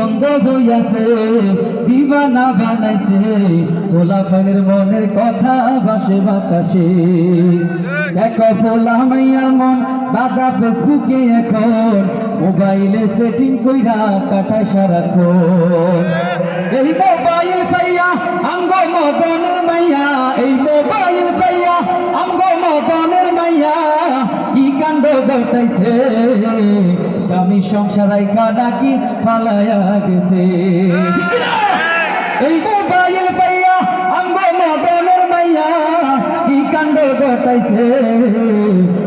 বন্ধ হইয়াছে, দিবানা বানাইছে ফোলা পানের মনের কথা বাসে বাতাসে। দেখো ফোলা মাইয়া মন দাদা ফেসবুকে এখন, মোবাইলে সেটিং কইরা কাটায় সারাক্ষণ। এই মোবাইল পাইয়া আঙ্গ ঘটাইছে স্বামী সংসারাই কানাকি ফালায়া গেছে। এই মোবাইল পাইয়া আঙ্গ মদনের মাইয়া কি কাণ্ড ঘটাইছে?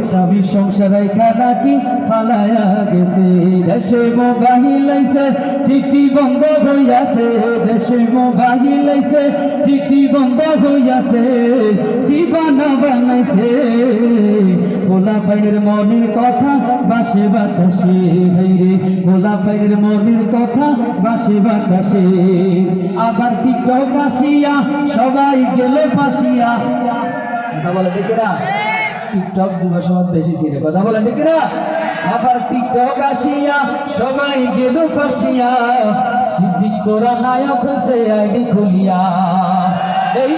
স্বামী সংসারাই খানাকি ফালায়া গেছে। দেশে মোবাইল লাইছে চিঠি বন্ধ হইয়াছে। দেশে মোবাইল লাইছে চিঠি বন্ধ হইয়াছে। দিবানা বানাইছে। ভোলা পাইয়ের মনের কথা, বাসে বাতাসে হাইরে ভোলা পাইয়ের মনের কথা, বাসে বাতাসে। আবার টিকটক আসিয়া সবাই গেল ফাঁসিয়া। কথা বলে দেখেরা টিকটক যুব সমাজ বেশি ছিল। কথা বলে দেখেরা আবার টিকটক আসিয়া সবাই গেল ফাঁসিয়া। সিদ্দিক সোরা নায়ক হয়েছে আইডি খুলিয়া। এই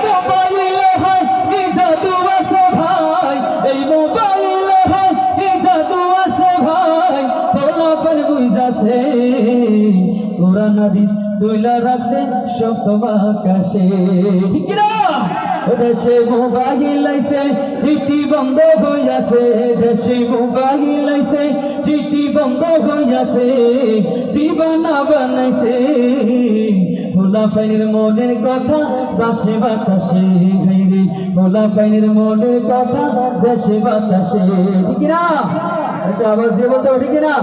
বুঝাছে কোরআন, হাদিস দইলা রাখছে সপ্তম আকাশে। ঠিক না দেশে মোবাইল লাইছে চিঠি বন্ধ হইয়াছে দেশে মোবাইল লাইছে চিঠি বন্ধ হইয়াছে দিবানা বানাইছে। ভোলা পাইনের মনের কথা বাসে বাতাসে। হাইরে ভোলা পাইনের মনের কথা দেশে বাতাসে। ঠিক না একটা আওয়াজ দিয়ে বলতে ঠিক না